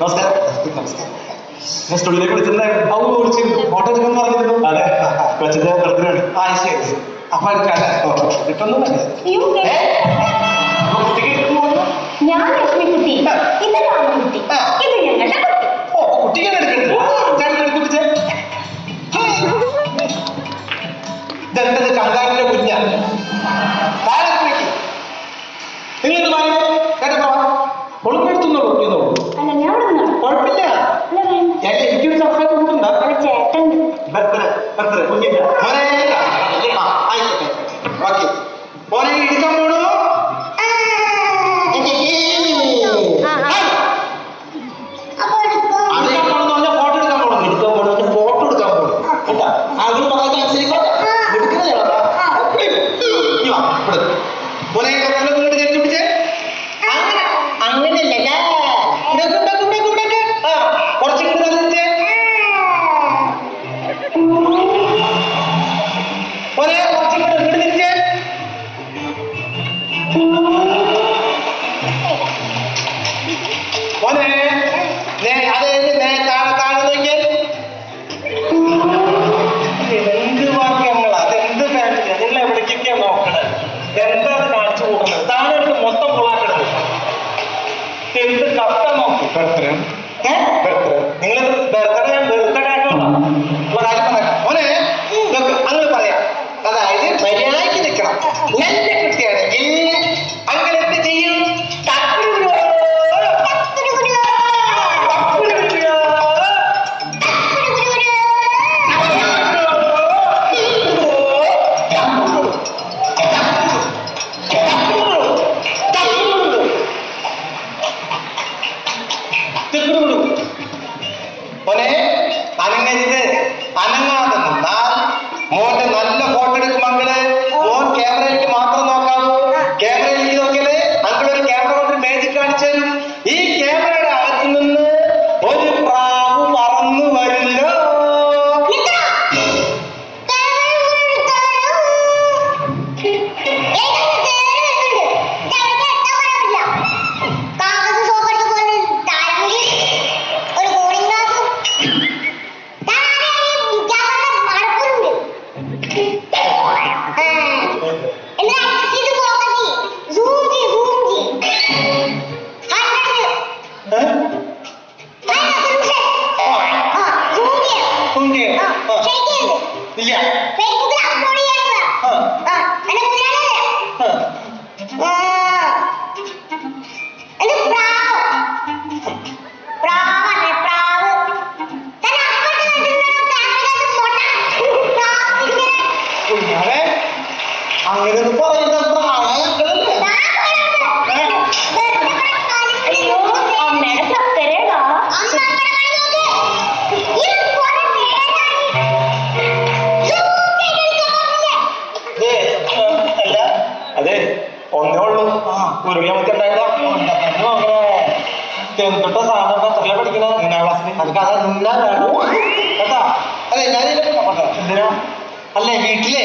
നമസ്കാരം. നമസ്കാരം. ഞാൻ സ്റ്റുഡിയോയിലേക്ക് വിളിച്ചിട്ടുണ്ടായിരുന്നു ഔ വിളിച്ചിരുന്നു ഫോട്ടോ എടുക്കാൻ പറഞ്ഞിരുന്നു. അതെ. കൊച്ചിന്റെ ബർത്ത്ഡേ ആണ് ആ ശരി. അപ്പൊ എടുക്കാല്ലേ ഇപ്പൊന്നും ഇവിടെ നിന്നാണ് കുഴപ്പമില്ല. എനിക്കൊരു സംസാരം കൊടുക്കണ്ട മോനെ അനങ്ങരുത്. അനങ്ങാതെ നിന്നാൽ മോന്റെ നല്ല ഫോട്ടോ എടുക്കും മക്കൾ. മോൻ ക്യാമറയിലേക്ക് മാത്രം ആ. ഇല്ല ആ. ആ. കുഞ്ഞാവേ അങ്ങനെ ഒന്ന് പറയുന്ന പ്രാണങ്ങളല്ലേ ഒന്നേ ഉള്ളൂ. ഉരുളി നമുക്ക് എന്തൊക്കെ സാധനം എത്രയാ പഠിക്കണേ മൂന്നാം ക്ലാസ്സിൽ അതൊക്കെ അത് നിന്നാ വേണം. കേട്ടാ? അതെ ഞാൻ എന്തിനാ? അല്ലേ വീട്ടിലെ?